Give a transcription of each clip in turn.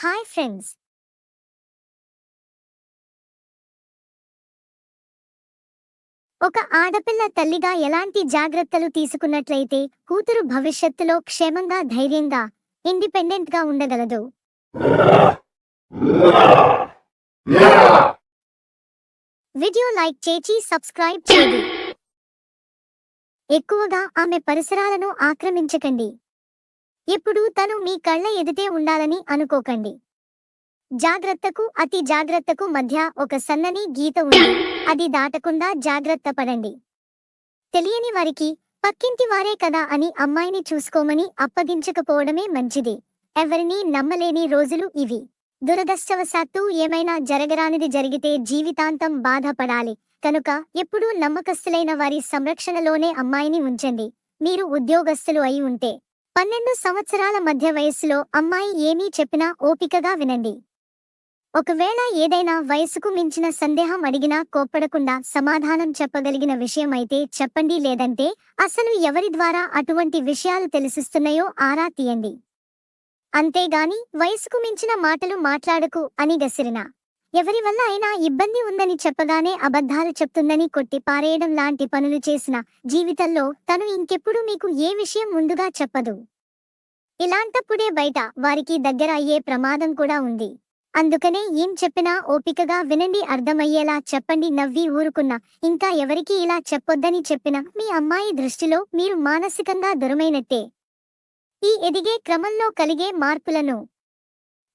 Hi friends ఒక ఆడపిల్ల తల్లిగా ఎలాంటి జాగ్రత్తలు తీసుకున్నట్లయితే కూతురు భవిష్యత్తులో క్షేమంగా ధైర్యంగా ఇండిపెండెంట్గా ఉండగలదు. వీడియో లైక్ చేసి సబ్స్క్రైబ్ చేయండి. ఎక్కువగా ఆమె పరిసరాలను ఆక్రమించకండి. ఎప్పుడు తను మీ కళ్ళ ఎదుటే ఉండాలని అనుకోకండి. జాగ్రత్తకు అతి జాగ్రత్తకు మధ్య ఒక సన్నని గీత ఉంది. అది దాటకుండా జాగ్రత్త పడండి. తెలియని వారికి పక్కింటి వారే కదా అని అమ్మాయిని చూసుకోమని అప్పగించకపోవడమే మంచిది. ఎవరినీ నమ్మలేని రోజులు ఇవి. దురదృష్టవశాత్తు ఏమైనా జరగరానిది జరిగితే జీవితాంతం బాధపడాలి. కనుక ఎప్పుడూ నమ్మకస్తులైన వారి సంరక్షణలోనే అమ్మాయిని ఉంచండి. మీరు ఉద్యోగస్తులు అయి ఉంటే. పన్నెండు సంవత్సరాల మధ్య వయస్సులో అమ్మాయి ఏమీ చెప్పినా ఓపికగా వినండి. ఒకవేళ ఏదైనా వయసుకు మించిన సందేహం అడిగినా కోప్పడకుండా సమాధానం చెప్పగలిగిన విషయమైతే చెప్పండి లేదంటే అసలు ఎవరి ద్వారా అటువంటి విషయాలు తెలిసిస్తున్నాయో ఆరా తీయండి. అంతేగాని వయసుకు మించిన మాటలు మాట్లాడకు అని గసిరిన. ఎవరి వల్ల అయినా ఇబ్బంది ఉందని చెప్పగానే అబద్ధాలు చెప్తుందని కొట్టి పారేయడం లాంటి పనులు చేసిన జీవితంలో తను ఇంకెప్పుడు మీకు ఏ విషయం ముందుగా చెప్పదు. ఇలాంటప్పుడే బయట వారికి దగ్గర అయ్యే ప్రమాదం కూడా ఉంది. అందుకనే ఏం చెప్పినా ఓపికగా వినండి అర్థమయ్యేలా చెప్పండి నవ్వి ఊరుకున్న ఇంకా ఎవరికి ఇలా చెప్పొద్దని చెప్పిన మీ అమ్మాయి దృష్టిలో మీరు మానసికంగా దురమైనట్టే ఈ ఎదిగే క్రమంలో కలిగే మార్పులను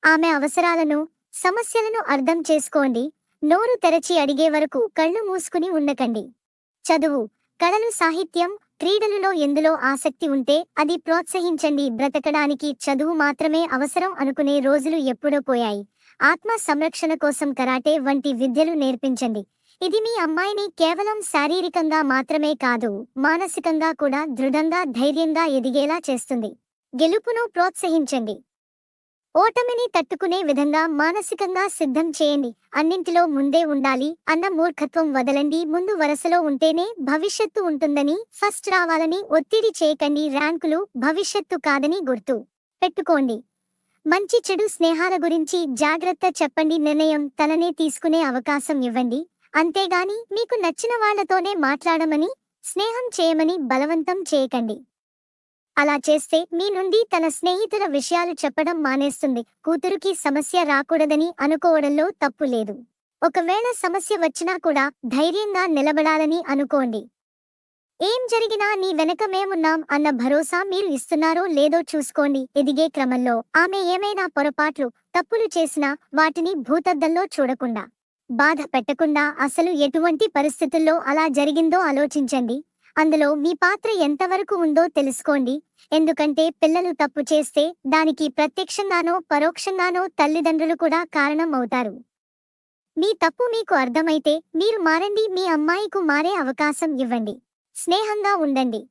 ఆమె అవసరాలను సమస్యలను అర్థం చేసుకోండి. నోరు తెరచి అడిగే వరకు కళ్ళు మూసుకుని ఉండకండి. చదువు కళలు సాహిత్యం క్రీడలలో ఎందులో ఆసక్తి ఉంటే అది ప్రోత్సహించండి. బ్రతకడానికి చదువు మాత్రమే అవసరం అనుకునే రోజులు ఎప్పుడో పోయాయి. ఆత్మ సంరక్షణ కోసం కరాటే వంటి విద్యలు నేర్పించండి. ఇది మీ అమ్మాయిని కేవలం శారీరకంగా మాత్రమే కాదు మానసికంగా కూడా దృఢంగా ధైర్యంగా ఎదిగేలా చేస్తుంది. గెలుపును ప్రోత్సహించండి. ఓటమిని తట్టుకునే విధంగా మానసికంగా సిద్ధం చేయండి. అన్నింటిలో ముందే ఉండాలి. అన్న మూర్ఖత్వం వదలండి. ముందు వరసలో ఉంటేనే భవిష్యత్తు ఉంటుందని ఫస్ట్ రావాలని ఒత్తిడి చేయకండి. ర్యాంకులు భవిష్యత్తు కాదని గుర్తు పెట్టుకోండి. మంచి చెడు స్నేహాల గురించి జాగ్రత్త చెప్పండి. నిర్ణయం తననే తీసుకునే అవకాశం ఇవ్వండి. అంతేగాని మీకు నచ్చిన వాళ్ళతోనే మాట్లాడమని స్నేహం చేయమని బలవంతం చేయకండి. అలా చేస్తే మీ నుండి తన స్నేహితుల విషయాలు చెప్పడం మానేస్తుంది. కూతురుకి సమస్య రాకూడదని అనుకోవడంలో తప్పు లేదు. ఒకవేళ సమస్య వచ్చినా కూడా ధైర్యంగా నిలబడాలని అనుకోండి. ఏం జరిగినా నీ వెనక మేమున్నాం అన్న భరోసా మీరు ఇస్తున్నారో లేదో చూసుకోండి. ఎదిగే క్రమంలో ఆమె ఏమైనా పొరపాట్లు తప్పులు చేసినా వాటిని భూతద్దంలో చూడకుండా బాధ పెట్టకుండా అసలు ఎటువంటి పరిస్థితుల్లో అలా జరిగిందో ఆలోచించండి. అందులో మీ పాత్ర ఎంతవరకు ఉందో తెలుసుకోండి. ఎందుకంటే పిల్లలు తప్పు చేస్తే దానికి ప్రత్యక్షంగానో పరోక్షంగానో తల్లిదండ్రులు కూడా కారణం అవుతారు. మీ తప్పు మీకు అర్థమైతే మీరు మారండి మీ అమ్మాయికు మారే అవకాశం ఇవ్వండి. స్నేహంగా ఉండండి.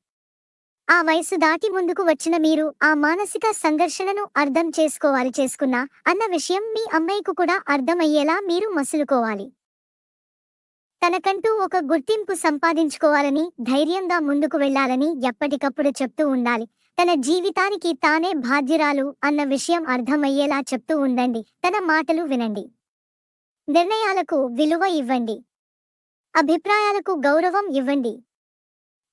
ఆ వయసు దాటి ముందుకు వచ్చిన మీరు ఆ మానసిక సంఘర్షణను అర్థం చేసుకోవాలి చేసుకున్నా అన్న విషయం మీ అమ్మాయికు కూడా అర్థమయ్యేలా మీరు మసులుకోవాలి. తనకంటూ ఒక గుర్తింపు సంపాదించుకోవాలని ధైర్యంగా ముందుకు వెళ్ళాలని ఎప్పటికప్పుడు చెప్తూ ఉండాలి. తన జీవితానికి తానే బాధ్యురాలు అన్న విషయం అర్థమయ్యేలా చెప్తూ ఉండండి. తన మాటలు వినండి. నిర్ణయాలకు విలువ ఇవ్వండి. అభిప్రాయాలకు గౌరవం ఇవ్వండి.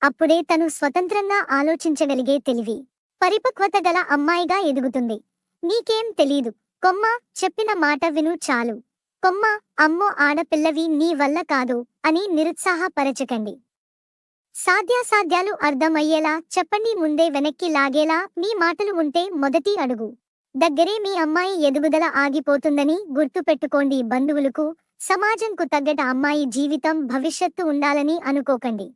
అప్పుడే తను స్వతంత్రంగా ఆలోచించగలిగే తెలివి పరిపక్వత గల అమ్మాయిగా ఎదుగుతుంది. నీకేం తెలీదు. కొమ్మ చెప్పిన మాట విను చాలు. కొమ్మ అమ్మో ఆడపిల్లవి నీ వల్ల కాదు అని నిరుత్సాహపరచకండి. సాధ్యాసాధ్యాలు అర్థమయ్యేలా చెప్పండి ముందే వెనక్కి లాగేలా మీ మాటలు ఉంటే మొదటి అడుగు. దగ్గరే మీ అమ్మాయి ఎదుగుదల ఆగిపోతుందని గుర్తుపెట్టుకోండి బంధువులకు సమాజంకు తగ్గట అమ్మాయి జీవితం భవిష్యత్తు ఉండాలని అనుకోకండి.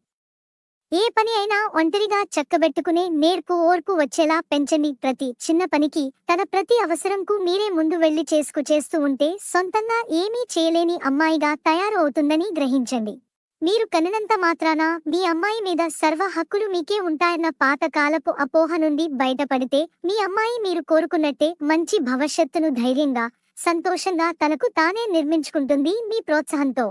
ఏ పని అయినా ఒంటరిగా చక్కబెట్టుకునే నేర్పు ఓర్పు వచ్చేలా పెంచండి ప్రతి చిన్న పనికి. తన ప్రతి అవసరంకు మీరే ముందు వెళ్ళి చేసుకు చేస్తూ ఉంటే సొంతంగా ఏమీ చేయలేని అమ్మాయిగా తయారు అవుతుందని గ్రహించండి. మీరు కనినంత మాత్రాన మీ అమ్మాయి మీద సర్వ హక్కులు మీకే ఉంటాయన్న పాతకాలపు అపోహ నుండి బయటపడితే మీ అమ్మాయి మీరు కోరుకున్నట్టే మంచి భవిష్యత్తును ధైర్యంగా సంతోషంగా తనకు తానే నిర్మించుకుంటుంది మీ ప్రోత్సాహంతో.